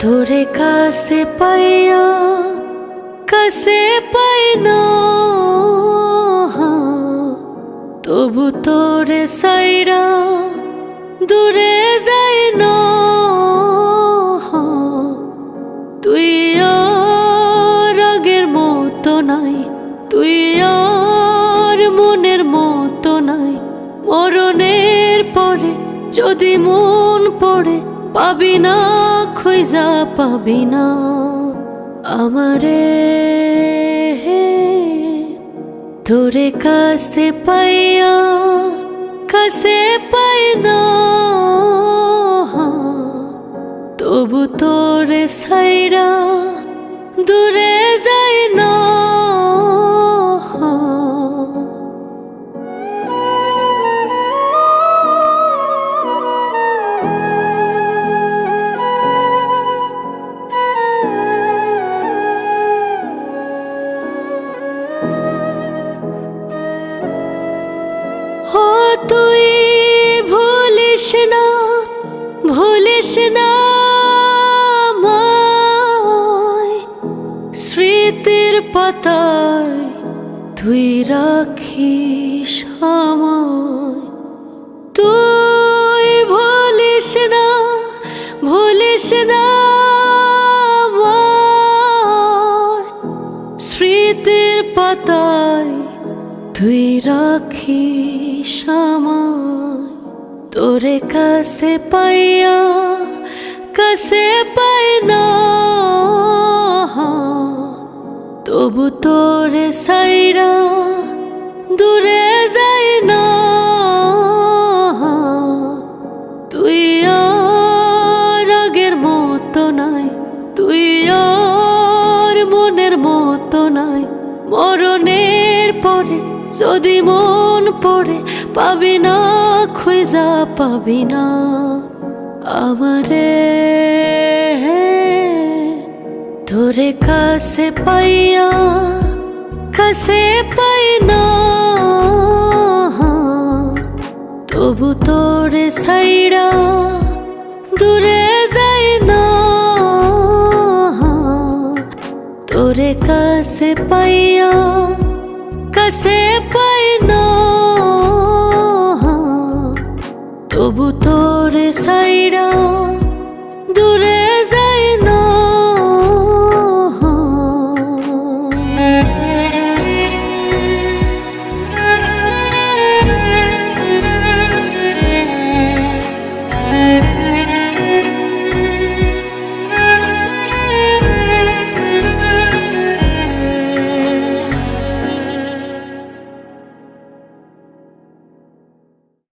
তোরে কাছে পাইয়া কাছে পাই না তবু তোরে সাইরা দূরে যাই না নাই, তুই আর মনের মতো নাই। মরণের পরে যদি মন পড়ে, পাবি না, খুঁজা পাবি না। আমারে তোরে কাছে পাইয়া, কাছে পাই না। তবু তোরে সাইরা দূরে যাই তুই ভুলিস না ভুলিস না। স্মৃতির পাতায় তুই রাখিস আমায় তুই ভুলিস না ভুলিস না। স্মৃতির পাতায় তুই রাখিস আমায় তোরে কাছে পাইয়া কাছে পাই না। তবু তোরে সাইরা দূরে যাই পরে যদি মন পড়ে, পাবি না, খুঁজা পাবি না। আমারে তোরে কাছে পাইয়া, কাছে পাই না। তবু তোরে সাইরা দূরে যাই না। তোরে কাছে পাইয়া কাছে পাই না। তবু তোরে সাইরা